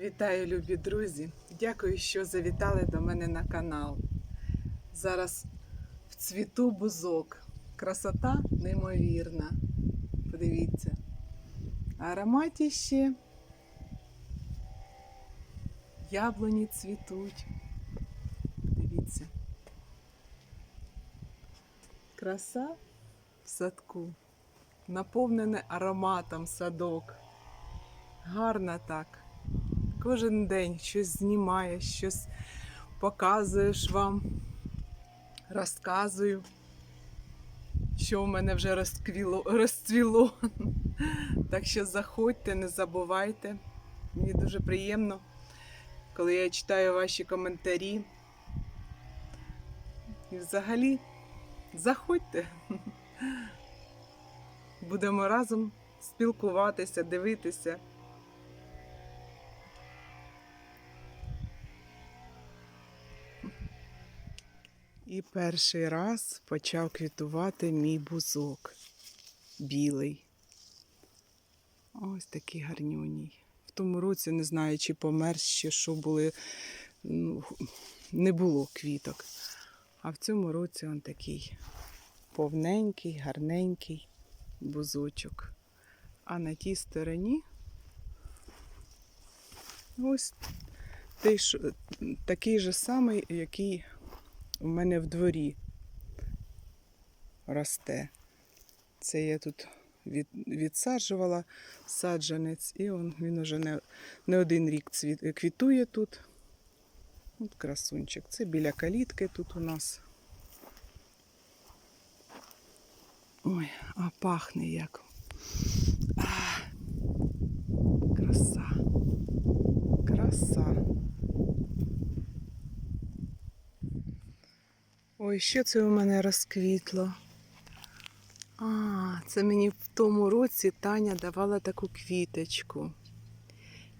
Вітаю, любі друзі! Дякую, що завітали до мене на канал. Зараз в цвіту бузок. Красота неймовірна. Подивіться. Ароматі ще яблуні цвітуть. Дивіться. Краса в садку. Наповнене ароматом садок. Гарно так. Кожен день щось знімаєш, щось показуєш вам, розказую, що в мене вже розквіло, розцвіло. Так що заходьте, не забувайте. Мені дуже приємно, коли я читаю ваші коментарі. І взагалі заходьте. Будемо разом спілкуватися, дивитися. І перший раз почав квітувати мій бузок білий. Ось такий гарнюній. В тому році не знаю, чи помер ще, що були, ну, не було квіток. А в цьому році він такий повненький, гарненький бузочок. А на тій стороні ось такий же самий, який у мене в дворі росте. Це я тут від, відсаджувала саджанець, і он, він уже не, не один рік цвіт, квітує тут. От красунчик. Це біля калітки тут у нас. Ой, а пахне як. А, краса. Краса. Ой, що це у мене розквітло? А, це мені в тому році Таня давала таку квіточку.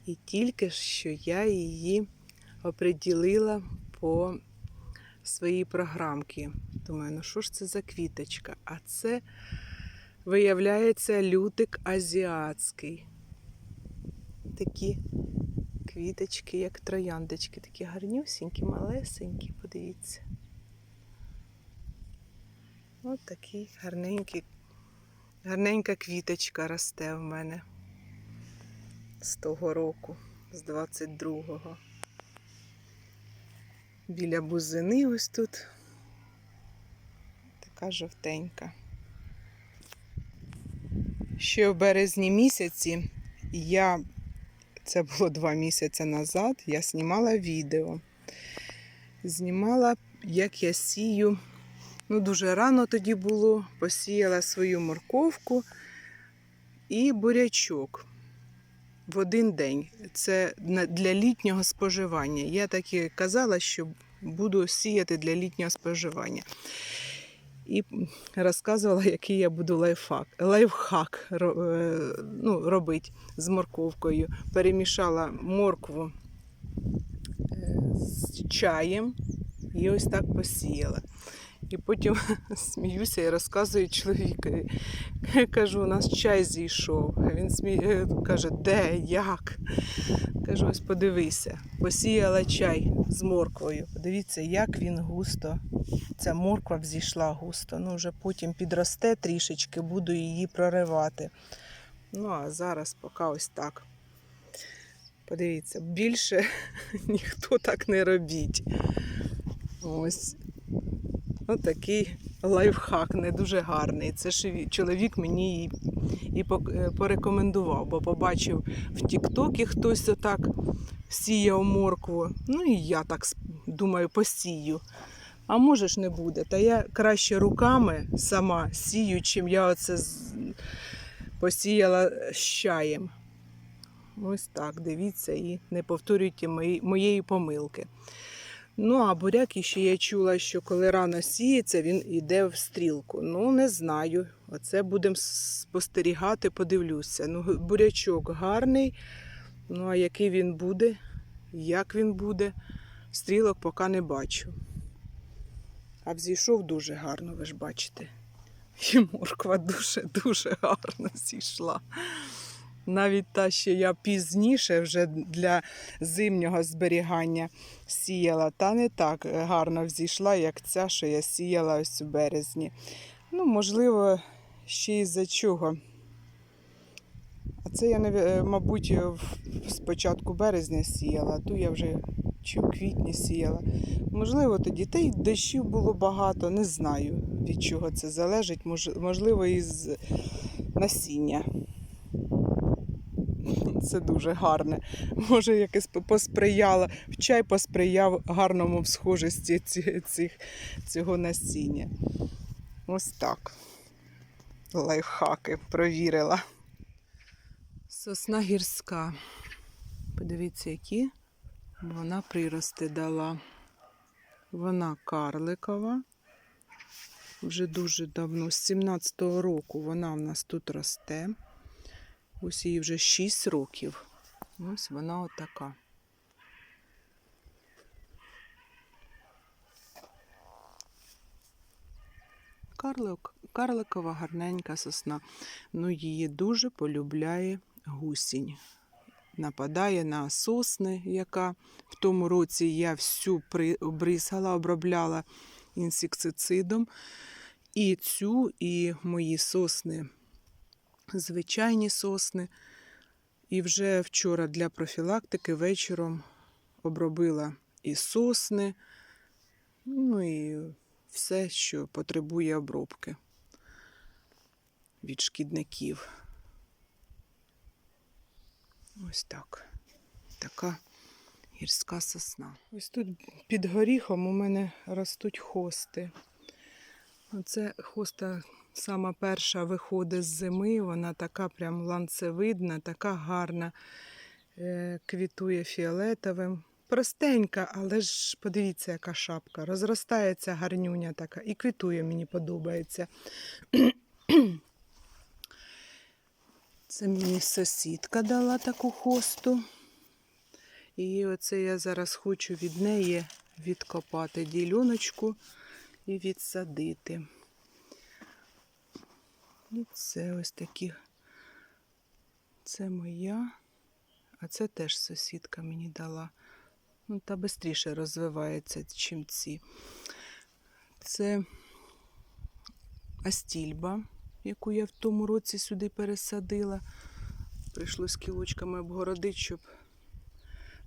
І тільки що я її оприділила по своїй програмці. Думаю, ну що ж це за квіточка? А це, виявляється, лютик азіатський. Такі квіточки, як трояндочки, такі гарнюсінькі, малесенькі, подивіться. Ось такий гарненький, гарненька квіточка росте в мене з того року, з 22-го. Біля бузини ось тут така жовтенька. Ще в березні місяці я, це було два місяці назад, я знімала відео. Знімала, як я сію Ну, дуже рано тоді було. Посіяла свою морковку і бурячок в один день. Це для літнього споживання. Я так і казала, що буду сіяти для літнього споживання. І розказувала, який я буду лайфхак, лайфхак е, ну, робити з морковкою. Перемішала моркву е, з чаєм і ось так посіяла. І потім сміюся і розказую чоловікові. Кажу, у нас чай зійшов. А він сміє, каже, де, як? Кажу, ось подивися, посіяла чай з морквою. Подивіться, як він густо. Ця морква взійшла густо. Ну, вже потім підросте трішечки, буду її проривати. Ну, а зараз поки ось так. Подивіться, більше ніхто так не робіть. Ось Ось такий лайфхак, не дуже гарний. Це ж чоловік мені і, е, порекомендував, бо побачив в Тіктокі хтось отак сіяв моркву. Ну і я так думаю, посію. А може ж не буде. Та я краще руками сама сію, чим я оце посіяла з чаєм. Ось так, дивіться і не повторюйте моєї помилки. Ну, а буряк ще я чула, що коли рано сіється, він йде в стрілку. Ну, не знаю. Оце будемо спостерігати, подивлюся. Ну, бурячок гарний. Ну, а який він буде, як він буде, стрілок поки не бачу. А взійшов дуже гарно, ви ж бачите. І морква дуже-дуже гарно зійшла. Навіть та, що я пізніше вже для зимнього зберігання сіяла, та не так гарно взійшла, як ця, що я сіяла ось у березні. Ну, можливо, ще й за чого. А це я, е, мабуть, в- з початку березня сіяла, ту я вже чи в квітні сіяла. Можливо, тоді та й дощів було багато, не знаю, від чого це залежить. Можливо, із насіння. Це дуже гарне. Може, якесь по- посприяло, чай посприяв гарному всхожості цих, цього насіння. Ось так. Лайфхаки провірила. Сосна гірська. Подивіться, які вона прирости дала. Вона карликова. Вже дуже давно, з 17-го року вона в нас тут росте. Ось їй вже 6 років. Ось вона отака. Карлик, карликова гарненька сосна. Ну, її дуже полюбляє гусінь. Нападає на сосни, яка в тому році я всю обрізала, обробляла інсектицидом. І цю, і мої сосни, звичайні сосни. І вже вчора для профілактики вечором обробила і сосни, ну і все, що потребує обробки від шкідників. Ось так. Така гірська сосна. Ось тут під горіхом у мене ростуть хости. Оце хоста сама перша виходить з зими, вона така прям ланцевидна, така гарна, е, квітує фіолетовим. Простенька, але ж подивіться, яка шапка. Розростається гарнюня така і квітує, мені подобається. Це мені сусідка дала таку хосту. І оце я зараз хочу від неї відкопати діляночку і відсадити. І це ось такі. Це моя, а це теж сусідка мені дала. Ну, та швидше розвивається, чим ці. Це астільба, яку я в тому році сюди пересадила. Прийшлось кілочками обгородити, щоб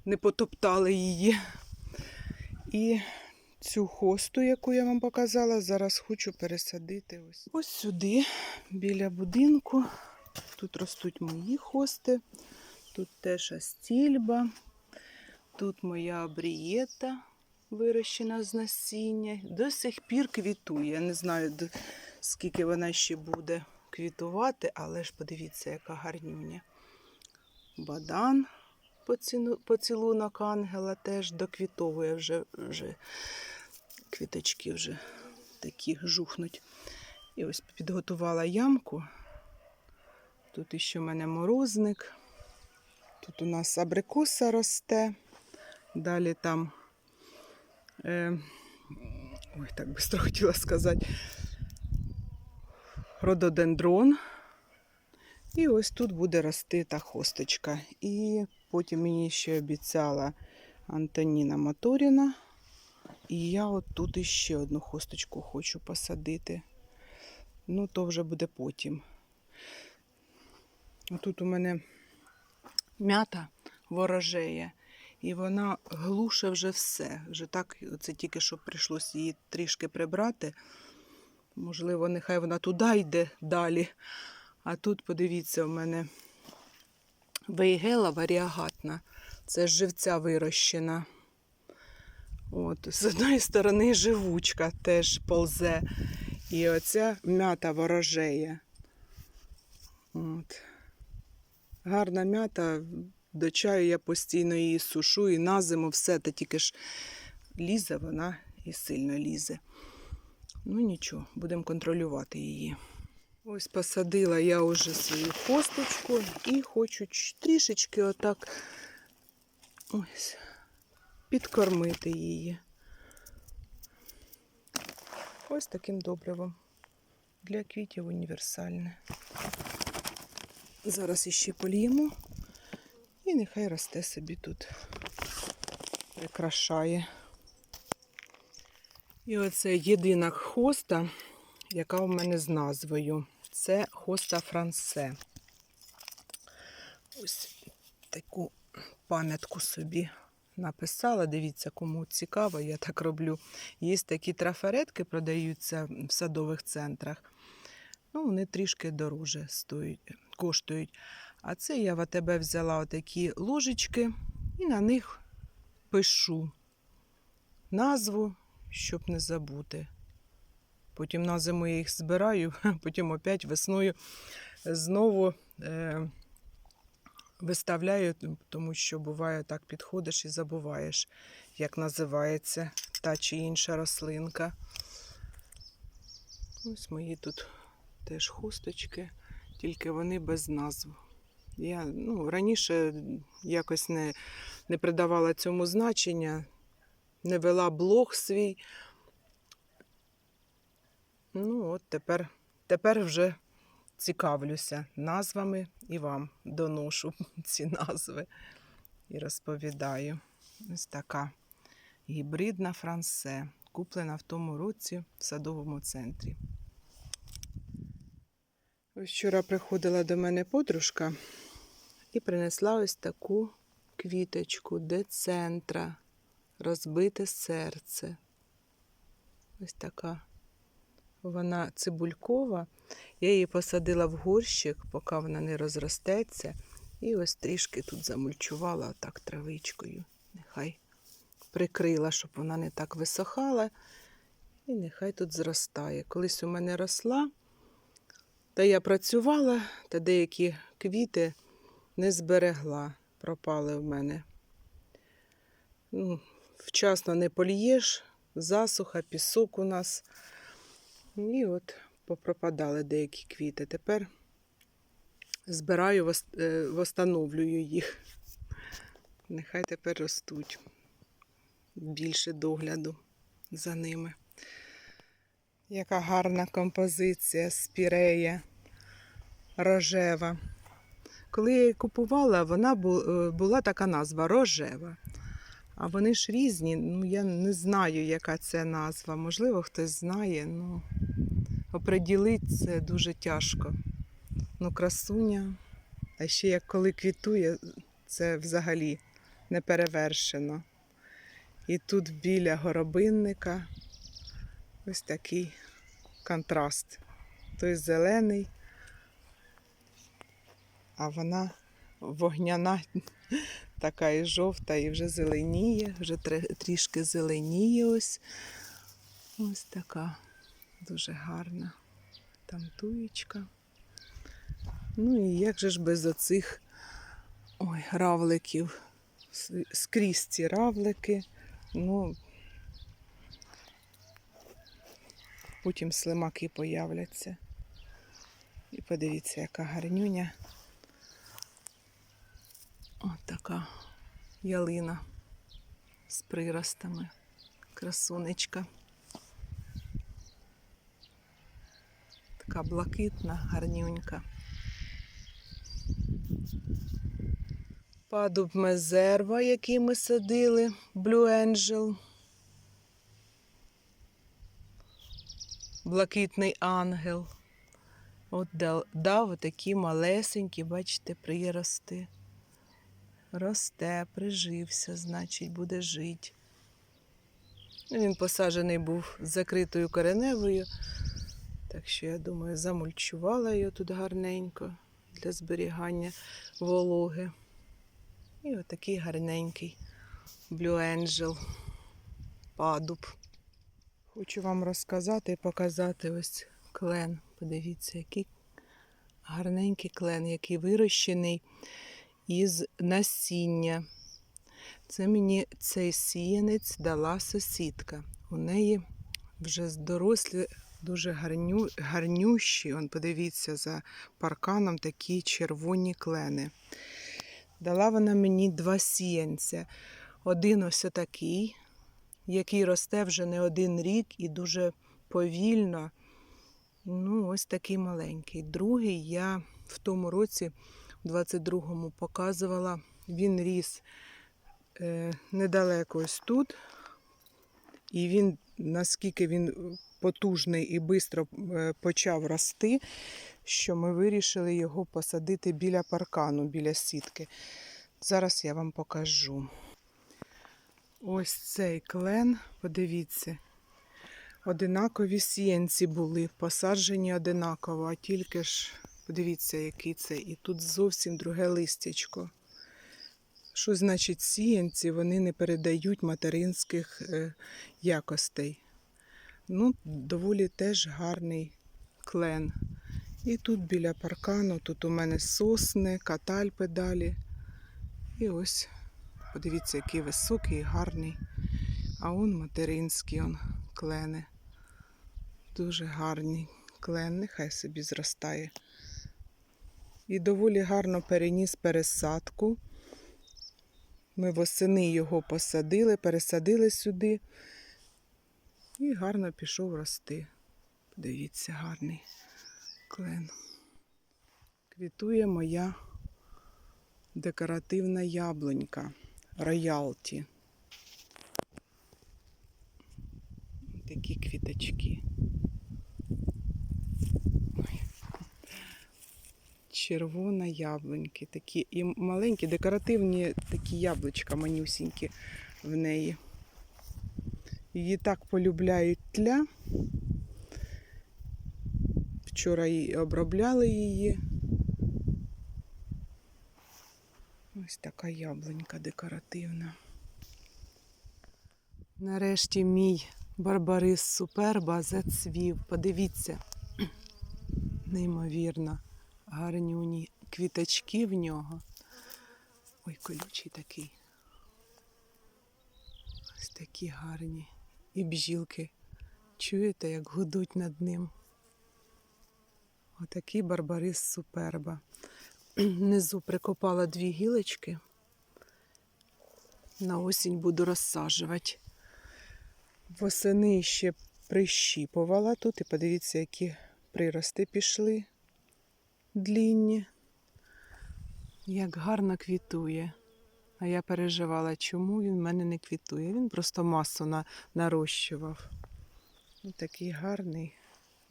не потоптали її. І цю хосту, яку я вам показала, зараз хочу пересадити ось, ось сюди, біля будинку. Тут ростуть мої хости, тут теж астільба, тут моя абрієта вирощена з насіння. До сих пір квітує. Я не знаю, скільки вона ще буде квітувати, але ж подивіться, яка гарнюня. Бадан поцілунок ангела теж доквітовує вже, вже квіточки вже такі жухнуть. І ось підготувала ямку. Тут іще в мене морозник. Тут у нас абрикоса росте. Далі там, е, ой, так быстро хотіла сказати, рододендрон. І ось тут буде рости та хосточка. І потім мені ще обіцяла Антоніна Моторіна. І я от тут іще одну хосточку хочу посадити. Ну, то вже буде потім. Тут у мене м'ята ворожеє, і вона глуше вже все. Вже так, це тільки що прийшлося її трішки прибрати. Можливо, нехай вона туди йде далі. А тут, подивіться, у мене вейгела варіагатна. Це живця вирощена. От, з одної сторони живучка теж ползе. І оця м'ята ворожеє. От. Гарна м'ята. До чаю я постійно її сушу і на зиму все, та тільки ж лізе вона і сильно лізе. Ну нічого, будемо контролювати її. Ось посадила я вже свою хосточку і хочу трішечки отак ось, підкормити її. Ось таким добривом. Для квітів універсальне. Зараз іще польємо. І нехай росте собі тут. Прикрашає. І оце єдина хоста, яка в мене з назвою. Це хоста франсе. Ось таку пам'ятку собі написала. Дивіться, кому цікаво, я так роблю. Є такі трафаретки, продаються в садових центрах. Ну, вони трішки дороже стоять, коштують. А це я в АТБ взяла отакі ложечки і на них пишу назву, щоб не забути. Потім на зиму я їх збираю, потім опять весною знову е, виставляю, тому що буває так підходиш і забуваєш, як називається та чи інша рослинка. Ось мої тут теж хусточки, тільки вони без назв. Я ну, раніше якось не, не придавала цьому значення, не вела блог свій. Ну, от тепер, тепер вже цікавлюся назвами і вам доношу ці назви і розповідаю. Ось така гібридна франсе, куплена в тому році в садовому центрі. Вчора приходила до мене подружка і принесла ось таку квіточку децентра, розбите серце. Ось така. Вона цибулькова. Я її посадила в горщик, поки вона не розростеться. І ось трішки тут замульчувала так травичкою. Нехай прикрила, щоб вона не так висохала. І нехай тут зростає. Колись у мене росла, та я працювала, та деякі квіти не зберегла, пропали в мене. Ну, вчасно не полієш, засуха, пісок у нас. І от попропадали деякі квіти. Тепер збираю, е, восстановлюю їх. Нехай тепер ростуть. Більше догляду за ними. Яка гарна композиція спірея рожева. Коли я її купувала, вона е, була така назва рожева. А вони ж різні. Ну, я не знаю, яка це назва. Можливо, хтось знає. Ну, оприділити це дуже тяжко. Ну, красуня. А ще як коли квітує, це взагалі не перевершено. І тут біля горобинника ось такий контраст. Той зелений, а вона вогняна, така і жовта, і вже зеленіє, вже трішки зеленіє ось. Ось така дуже гарна. Там туєчка. Ну і як же ж без оцих ой, равликів. Скрізь ці равлики. Ну, потім слимаки появляться. І подивіться, яка гарнюня. От така ялина з приростами. Красунечка. Така блакитна, гарнюнька. Падуб мезерва, який ми садили, Blue Angel. Блакитний ангел. От дав, такі малесенькі, бачите, прирости. Росте, прижився, значить, буде жити. Він посаджений був з закритою кореневою. Так що, я думаю, замульчувала його тут гарненько для зберігання вологи. І отакий гарненький Blue Angel падуб. Хочу вам розказати і показати ось клен. Подивіться, який гарненький клен, який вирощений із насіння. Це мені цей сіянець дала сусідка. У неї вже дорослі, дуже гарню, гарнющі. Он, подивіться, за парканом такі червоні клени. Дала вона мені два сіянця. Один ось такий, який росте вже не один рік і дуже повільно. Ну, ось такий маленький. Другий я в тому році, в 22-му, показувала. Він ріс е, недалеко ось тут. І він, наскільки він потужний і швидко почав рости, що ми вирішили його посадити біля паркану, біля сітки. Зараз я вам покажу. Ось цей клен, подивіться, одинакові сіянці були, посаджені одинаково, а тільки ж, подивіться, який це. І тут зовсім друге листячко. Що значить сіянці, вони не передають материнських е, якостей. Ну, доволі теж гарний клен. І тут біля паркану, тут у мене сосни, катальпи далі. І ось, подивіться, який високий і гарний. А он материнський он клени. Дуже гарний клен, нехай собі зростає. І доволі гарно переніс пересадку. Ми восени його посадили, пересадили сюди. І гарно пішов рости. Подивіться, гарний клен. Квітує моя декоративна яблунька роялті. Такі квіточки. Ой. Червона яблуньки, такі і маленькі, декоративні такі яблучка манюсінькі в неї. Її так полюбляють тля. Вчора її обробляли її. Ось така яблунька декоративна. Нарешті мій барбарис суперба зацвів. Подивіться, неймовірно, гарнюні квіточки в нього. Ой, колючий такий. Ось такі гарні. І бжілки. Чуєте, як гудуть над ним? Отакий барбарис суперба. Внизу прикопала дві гілочки. На осінь буду розсаджувати. Восени ще прищіпувала тут, і подивіться, які прирости пішли длінні. Як гарно квітує. А я переживала, чому він в мене не квітує. Він просто масу на, нарощував. Ось такий гарний,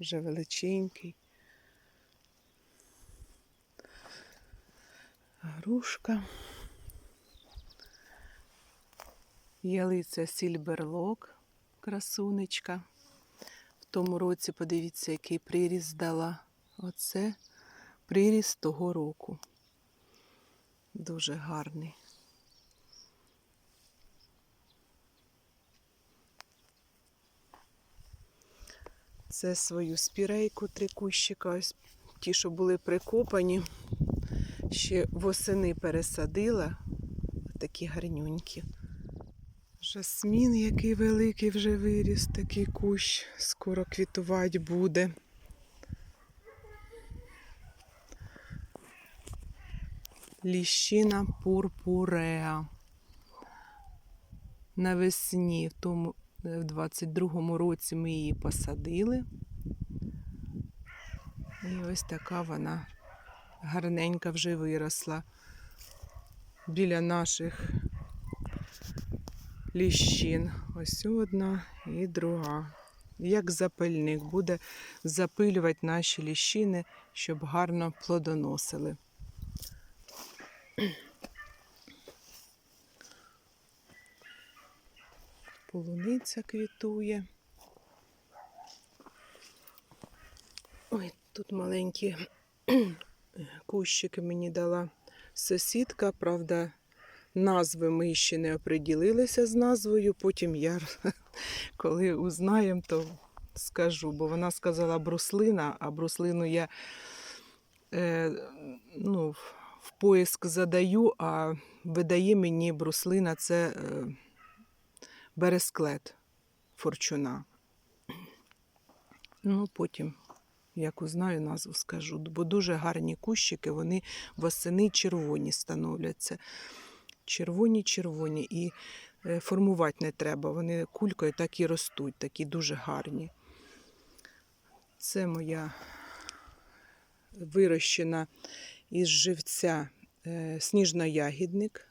вже величенький. Грушка. Ялиця сільберлок, красунечка. В тому році, подивіться, який приріст дала. Оце приріст того року. Дуже гарний. Це свою спірейку три кущика, ось ті, що були прикопані. Ще восени пересадила. Такі гарнюнькі. Жасмін, який великий вже виріс, такий кущ, скоро квітувати буде. Ліщина пурпуреа. Навесні, в тому, в 22-му році ми її посадили. І ось така вона гарненька вже виросла біля наших ліщин. Ось одна і друга. Як запильник буде запилювати наші ліщини, щоб гарно плодоносили. Полуниця квітує. Ой, тут маленькі кущики мені дала сусідка. Правда, назви ми ще не оприділилися з назвою. Потім я, коли узнаємо, то скажу, бо вона сказала бруслина, а бруслину я е, ну, в- поиск задаю, а видає мені бруслина це е, бересклет форчуна. Ну, потім як узнаю назву, скажу. Бо дуже гарні кущики, вони восени червоні становляться. Червоні, червоні. І е, формувати не треба. Вони кулькою так і ростуть, такі дуже гарні. Це моя вирощена із живця е, сніжноягідник.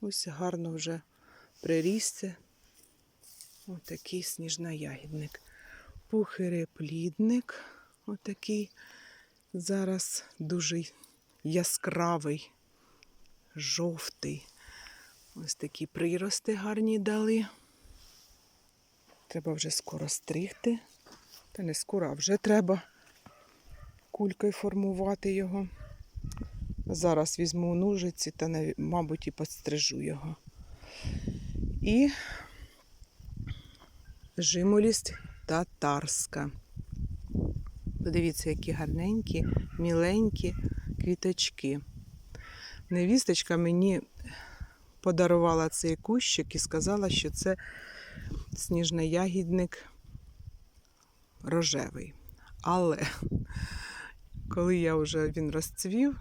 Ось гарно вже прирісся. Отакий сніжноягідник. Пухиреплідник. Отакий. Зараз дуже яскравий, жовтий. Ось такі прирости гарні дали. Треба вже скоро стригти. Та не скоро, а вже треба кулькою формувати його. Зараз візьму ножиці та, мабуть, і підстрижу його. І жимолість татарська. Подивіться, які гарненькі, міленькі квіточки. Невісточка мені подарувала цей кущик і сказала, що це сніжноягідник рожевий. Але коли я вже він розцвів,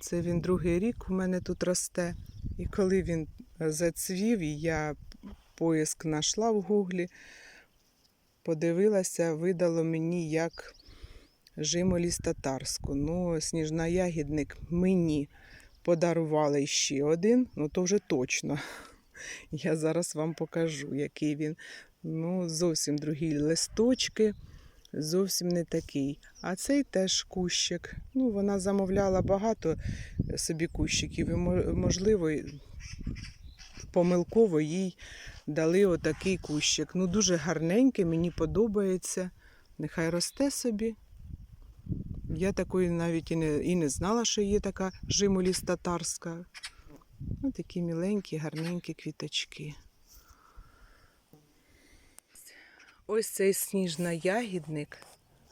це він другий рік у мене тут росте. І коли він зацвів, і я поиск знайшла в гуглі, подивилася, видало мені як жимолість татарську. Ну, сніжноягідник мені подарували ще один, ну то вже точно. Я зараз вам покажу, який він. Ну, зовсім другі листочки, зовсім не такий. А цей теж кущик. Ну, вона замовляла багато собі кущиків, і можливо, помилково їй дали отакий кущик. Ну, дуже гарненький, мені подобається. Нехай росте собі. Я такої навіть і не, і не знала, що є така жимолість татарська. Ну, такі міленькі, гарненькі квіточки. Ось цей сніжноягідник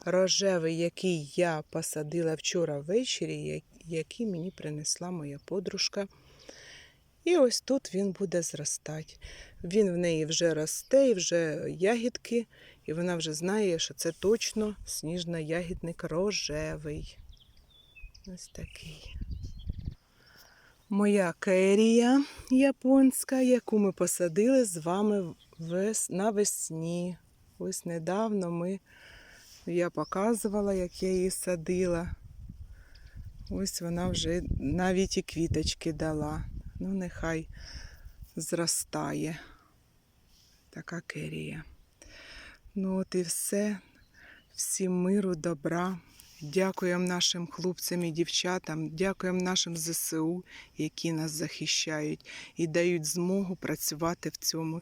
рожевий, який я посадила вчора ввечері, який мені принесла моя подружка. І ось тут він буде зростати. Він в неї вже росте, і вже ягідки, і вона вже знає, що це точно сніжноягідник рожевий. Ось такий. Моя керія японська, яку ми посадили з вами вес... навесні. Ось недавно ми... я показувала, як я її садила. Ось вона вже навіть і квіточки дала. Ну, нехай зростає. Така керія. Ну, от і все. Всім миру, добра. Дякуємо нашим хлопцям і дівчатам, дякуємо нашим ЗСУ, які нас захищають і дають змогу працювати в цьому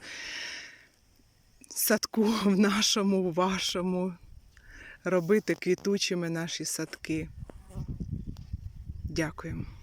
садку, в нашому, вашому, робити квітучими наші садки. Дякуємо.